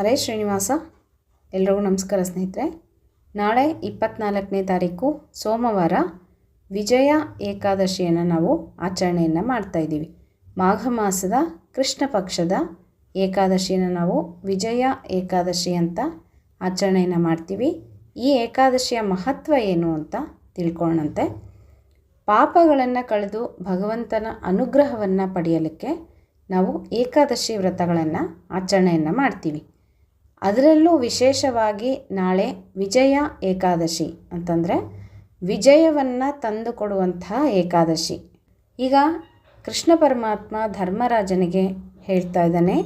ಹರೇ ಶ್ರೀನಿವಾಸ, ಎಲ್ರಿಗೂ ನಮಸ್ಕಾರ ಸ್ನೇಹಿತರೆ. ನಾಳೆ ಇಪ್ಪತ್ತ್ನಾಲ್ಕನೇ ತಾರೀಕು ಸೋಮವಾರ ವಿಜಯ ಏಕಾದಶಿಯನ್ನು ನಾವು ಆಚರಣೆಯನ್ನು ಮಾಡ್ತಾ ಇದ್ದೀವಿ. ಮಾಘ ಮಾಸದ ಕೃಷ್ಣ ಪಕ್ಷದ ಏಕಾದಶಿಯನ್ನು ನಾವು ವಿಜಯ ಏಕಾದಶಿ ಅಂತ ಆಚರಣೆಯನ್ನು ಮಾಡ್ತೀವಿ. ಈ ಏಕಾದಶಿಯ ಮಹತ್ವ ಏನು ಅಂತ ತಿಳ್ಕೊಳ್ಳೋಣಂತೆ. ಪಾಪಗಳನ್ನು ಕಳೆದು ಭಗವಂತನ ಅನುಗ್ರಹವನ್ನು ಪಡೆಯಲಿಕ್ಕೆ ನಾವು ಏಕಾದಶಿ ವ್ರತಗಳನ್ನು ಆಚರಣೆಯನ್ನು ಮಾಡ್ತೀವಿ. ಅದರಲ್ಲೂ ವಿಶೇಷವಾಗಿ ನಾಳೆ ವಿಜಯ ಏಕಾದಶಿ ಅಂತಂದರೆ ವಿಜಯವನ್ನು ತಂದುಕೊಡುವಂತಹ ಏಕಾದಶಿ. ಈಗ ಕೃಷ್ಣ ಪರಮಾತ್ಮ ಧರ್ಮರಾಜನಿಗೆ ಹೇಳ್ತಾ ಇದ್ದಾನೆ,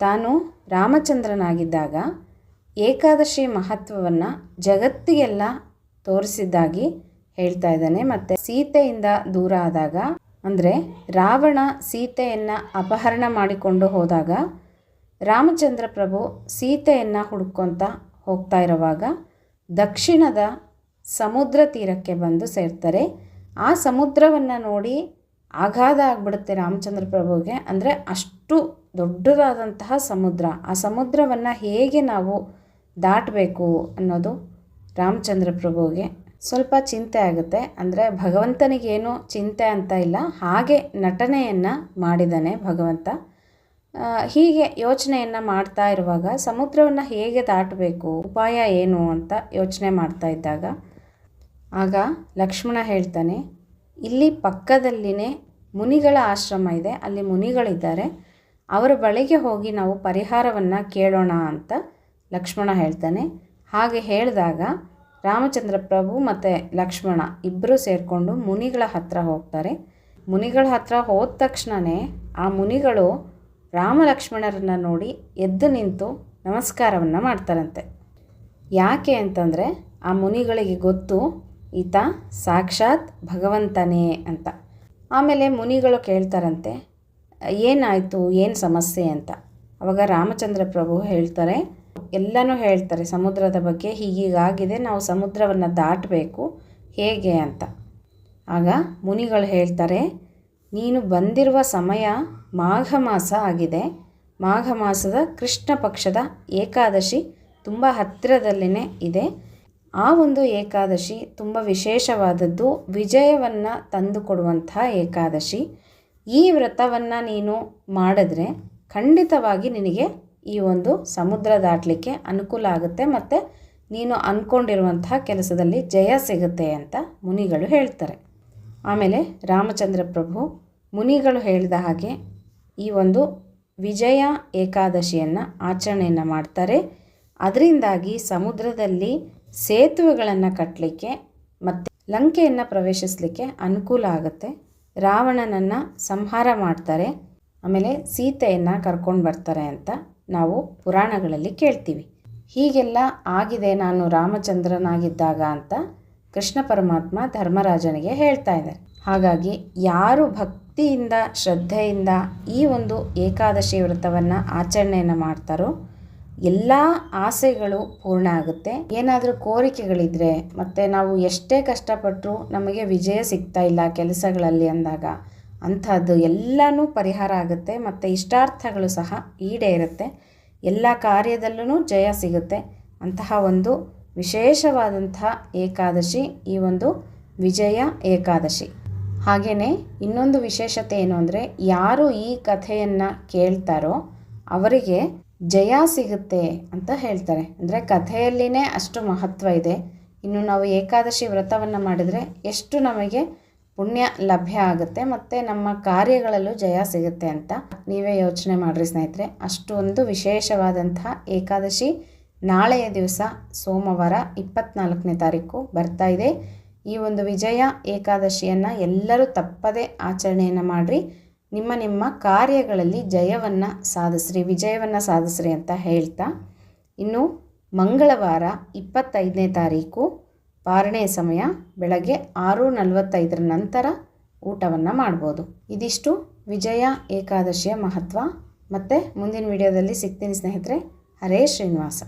ತಾನು ರಾಮಚಂದ್ರನಾಗಿದ್ದಾಗ ಏಕಾದಶಿ ಮಹತ್ವವನ್ನು ಜಗತ್ತಿಗೆಲ್ಲ ತೋರಿಸಿದ್ದಾಗಿ ಹೇಳ್ತಾ ಇದ್ದಾನೆ. ಮತ್ತು ಸೀತೆಯಿಂದ ದೂರ ಆದಾಗ ಅಂದರೆ ರಾವಣ ಸೀತೆಯನ್ನು ಅಪಹರಣ ಮಾಡಿಕೊಂಡು ಹೋದಾಗ ರಾಮಚಂದ್ರ ಪ್ರಭು ಸೀತೆಯನ್ನು ಹುಡ್ಕೊತ ಹೋಗ್ತಾ ಇರುವಾಗ ದಕ್ಷಿಣದ ಸಮುದ್ರ ತೀರಕ್ಕೆ ಬಂದು ಸೇರ್ತಾರೆ. ಆ ಸಮುದ್ರವನ್ನು ನೋಡಿ ಆಘಾತ ಆಗಿಬಿಡುತ್ತೆ ರಾಮಚಂದ್ರ ಪ್ರಭುಗೆ. ಅಂದರೆ ಅಷ್ಟು ದೊಡ್ಡದಾದಂತಹ ಸಮುದ್ರ. ಆ ಸಮುದ್ರವನ್ನು ಹೇಗೆ ನಾವು ದಾಟಬೇಕು ಅನ್ನೋದು ರಾಮಚಂದ್ರ ಪ್ರಭುಗೆ ಸ್ವಲ್ಪ ಚಿಂತೆ ಆಗುತ್ತೆ. ಅಂದರೆ ಭಗವಂತನಿಗೇನು ಚಿಂತೆ ಅಂತ ಇಲ್ಲ, ಹಾಗೆ ನಟನೆಯನ್ನು ಮಾಡಿದ್ದಾನೆ ಭಗವಂತ. ಹೀಗೆ ಯೋಚನೆಯನ್ನು ಮಾಡ್ತಾ ಇರುವಾಗ ಸಮುದ್ರವನ್ನು ಹೇಗೆ ದಾಟಬೇಕು, ಉಪಾಯ ಏನು ಅಂತ ಯೋಚನೆ ಮಾಡ್ತಾ ಇದ್ದಾಗ, ಆಗ ಲಕ್ಷ್ಮಣ ಹೇಳ್ತಾನೆ, ಇಲ್ಲಿ ಪಕ್ಕದಲ್ಲಿನೇ ಮುನಿಗಳ ಆಶ್ರಮ ಇದೆ, ಅಲ್ಲಿ ಮುನಿಗಳಿದ್ದಾರೆ, ಅವರ ಬಳಿಗೆ ಹೋಗಿ ನಾವು ಪರಿಹಾರವನ್ನು ಕೇಳೋಣ ಅಂತ ಲಕ್ಷ್ಮಣ ಹೇಳ್ತಾನೆ. ಹಾಗೆ ಹೇಳಿದಾಗ ರಾಮಚಂದ್ರ ಪ್ರಭು ಮತ್ತು ಲಕ್ಷ್ಮಣ ಇಬ್ಬರು ಸೇರಿಕೊಂಡು ಮುನಿಗಳ ಹತ್ರ ಹೋಗ್ತಾರೆ. ಮುನಿಗಳ ಹತ್ರ ಹೋದ ತಕ್ಷಣವೇ ಆ ಮುನಿಗಳು ರಾಮ ಲಕ್ಷ್ಮಣರನ್ನು ನೋಡಿ ಎದ್ದು ನಿಂತು ನಮಸ್ಕಾರವನ್ನು ಮಾಡ್ತಾರಂತೆ. ಯಾಕೆ ಅಂತಂದರೆ ಆ ಮುನಿಗಳಿಗೆ ಗೊತ್ತು, ಈತ ಸಾಕ್ಷಾತ್ ಭಗವಂತನೇ ಅಂತ. ಆಮೇಲೆ ಮುನಿಗಳು ಕೇಳ್ತಾರಂತೆ, ಏನಾಯಿತು? ಏನು ಸಮಸ್ಯೆ? ಅಂತ. ಅವಾಗ ರಾಮಚಂದ್ರ ಪ್ರಭು ಹೇಳ್ತಾರೆ, ಎಲ್ಲನೂ ಹೇಳ್ತಾರೆ, ಸಮುದ್ರದ ಬಗ್ಗೆ ಹೀಗೀಗಾಗಿದೆ, ನಾವು ಸಮುದ್ರವನ್ನು ದಾಟಬೇಕು, ಹೇಗೆ? ಅಂತ. ಆಗ ಮುನಿಗಳು ಹೇಳ್ತಾರೆ ನೀನು ಬಂದಿರುವ ಸಮಯ ಮಾಘ ಮಾಸ ಆಗಿದೆ. ಮಾಘ ಮಾಸದ ಕೃಷ್ಣ ಪಕ್ಷದ ಏಕಾದಶಿ ತುಂಬ ಹತ್ತಿರದಲ್ಲಿನೇ ಇದೆ. ಆ ಒಂದು ಏಕಾದಶಿ ತುಂಬ ವಿಶೇಷವಾದದ್ದು ವಿಜಯವನ್ನು ತಂದುಕೊಡುವಂತಹ ಏಕಾದಶಿ. ಈ ವ್ರತವನ್ನು ನೀನು ಮಾಡಿದ್ರೆ ಖಂಡಿತವಾಗಿ ನಿನಗೆ ಈ ಒಂದು ಸಮುದ್ರ ದಾಟಲಿಕ್ಕೆ ಅನುಕೂಲ ಆಗುತ್ತೆ ಮತ್ತು ನೀನು ಅಂದ್ಕೊಂಡಿರುವಂತಹ ಕೆಲಸದಲ್ಲಿ ಜಯ ಸಿಗುತ್ತೆ ಅಂತ ಮುನಿಗಳು ಹೇಳ್ತಾರೆ. ಆಮೇಲೆ ರಾಮಚಂದ್ರ ಪ್ರಭು ಮುನಿಗಳು ಹೇಳಿದ ಹಾಗೆ ಈ ಒಂದು ವಿಜಯ ಏಕಾದಶಿಯನ್ನು ಆಚರಣೆಯನ್ನು ಮಾಡ್ತಾರೆ. ಅದರಿಂದಾಗಿ ಸಮುದ್ರದಲ್ಲಿ ಸೇತುವೆಗಳನ್ನು ಕಟ್ಟಲಿಕ್ಕೆ ಮತ್ತು ಲಂಕೆಯನ್ನು ಪ್ರವೇಶಿಸಲಿಕ್ಕೆ ಅನುಕೂಲ ಆಗುತ್ತೆ. ರಾವಣನನ್ನು ಸಂಹಾರ ಮಾಡ್ತಾರೆ. ಆಮೇಲೆ ಸೀತೆಯನ್ನು ಕರ್ಕೊಂಡು ಬರ್ತಾರೆ ಅಂತ ನಾವು ಪುರಾಣಗಳಲ್ಲಿ ಕೇಳ್ತೀವಿ. ಹೀಗೆಲ್ಲ ಆಗಿದೆ ನಾನು ರಾಮಚಂದ್ರನಾಗಿದ್ದಾಗ ಅಂತ ಕೃಷ್ಣ ಪರಮಾತ್ಮ ಧರ್ಮರಾಜನಿಗೆ ಹೇಳ್ತಾ ಇದ್ದಾರೆ. ಹಾಗಾಗಿ ಯಾರು ಭಕ್ತಿಯಿಂದ, ಶ್ರದ್ಧೆಯಿಂದ ಈ ಒಂದು ಏಕಾದಶಿ ವ್ರತವನ್ನು ಆಚರಣೆಯನ್ನು ಮಾಡ್ತಾರೋ ಎಲ್ಲ ಆಸೆಗಳು ಪೂರ್ಣ ಆಗುತ್ತೆ. ಏನಾದರೂ ಕೋರಿಕೆಗಳಿದ್ರೆ, ಮತ್ತು ನಾವು ಎಷ್ಟೇ ಕಷ್ಟಪಟ್ಟರೂ ನಮಗೆ ವಿಜಯ ಸಿಗ್ತಾ ಇಲ್ಲ ಕೆಲಸಗಳಲ್ಲಿ ಅಂದಾಗ, ಅಂಥದ್ದು ಎಲ್ಲನೂ ಪರಿಹಾರ ಆಗುತ್ತೆ, ಮತ್ತು ಇಷ್ಟಾರ್ಥಗಳು ಸಹ ಈಡೇರುತ್ತೆ, ಎಲ್ಲ ಕಾರ್ಯದಲ್ಲೂ ಜಯ ಸಿಗುತ್ತೆ, ಅಂತಹ ಒಂದು ವಿಶೇಷವಾದಂತಹ ಏಕಾದಶಿ ಈ ಒಂದು ವಿಜಯ ಏಕಾದಶಿ. ಹಾಗೆಯೇ ಇನ್ನೊಂದು ವಿಶೇಷತೆ ಏನು ಅಂದರೆ ಯಾರು ಈ ಕಥೆಯನ್ನು ಕೇಳ್ತಾರೋ ಅವರಿಗೆ ಜಯ ಸಿಗುತ್ತೆ ಅಂತ ಹೇಳ್ತಾರೆ. ಅಂದರೆ ಕಥೆಯಲ್ಲಿನೇ ಅಷ್ಟು ಮಹತ್ವ ಇದೆ. ಇನ್ನು ನಾವು ಏಕಾದಶಿ ವ್ರತವನ್ನು ಮಾಡಿದರೆ ಎಷ್ಟು ನಮಗೆ ಪುಣ್ಯ ಲಭ್ಯ ಆಗುತ್ತೆ ಮತ್ತು ನಮ್ಮ ಕಾರ್ಯಗಳಲ್ಲೂ ಜಯ ಸಿಗುತ್ತೆ ಅಂತ ನೀವೇ ಯೋಚನೆ ಮಾಡಿರಿ ಸ್ನೇಹಿತರೆ. ಅಷ್ಟೊಂದು ವಿಶೇಷವಾದಂಥ ಏಕಾದಶಿ ನಾಳೆಯ ದಿವಸ ಸೋಮವಾರ ಇಪ್ಪತ್ತ್ನಾಲ್ಕನೇ ತಾರೀಕು ಬರ್ತಾ ಇದೆ. ಈ ಒಂದು ವಿಜಯ ಏಕಾದಶಿಯನ್ನು ಎಲ್ಲರೂ ತಪ್ಪದೇ ಆಚರಣೆಯನ್ನು ಮಾಡಿರಿ. ನಿಮ್ಮ ನಿಮ್ಮ ಕಾರ್ಯಗಳಲ್ಲಿ ಜಯವನ್ನು ಸಾಧಿಸ್ರಿ, ವಿಜಯವನ್ನು ಸಾಧಿಸ್ರಿ ಅಂತ ಹೇಳ್ತಾ. ಇನ್ನು ಮಂಗಳವಾರ ಇಪ್ಪತ್ತೈದನೇ ತಾರೀಕು ಪಾರಣೆಯ ಸಮಯ ಬೆಳಗ್ಗೆ ಆರು ನಲವತ್ತೈದರ ನಂತರ ಊಟವನ್ನು ಮಾಡ್ಬೋದು. ಇದಿಷ್ಟು ವಿಜಯ ಏಕಾದಶಿಯ ಮಹತ್ವ. ಮತ್ತು ಮುಂದಿನ ವಿಡಿಯೋದಲ್ಲಿ ಸಿಗ್ತೀನಿ ಸ್ನೇಹಿತರೆ. ಹರೇ ಶ್ರೀನಿವಾಸ.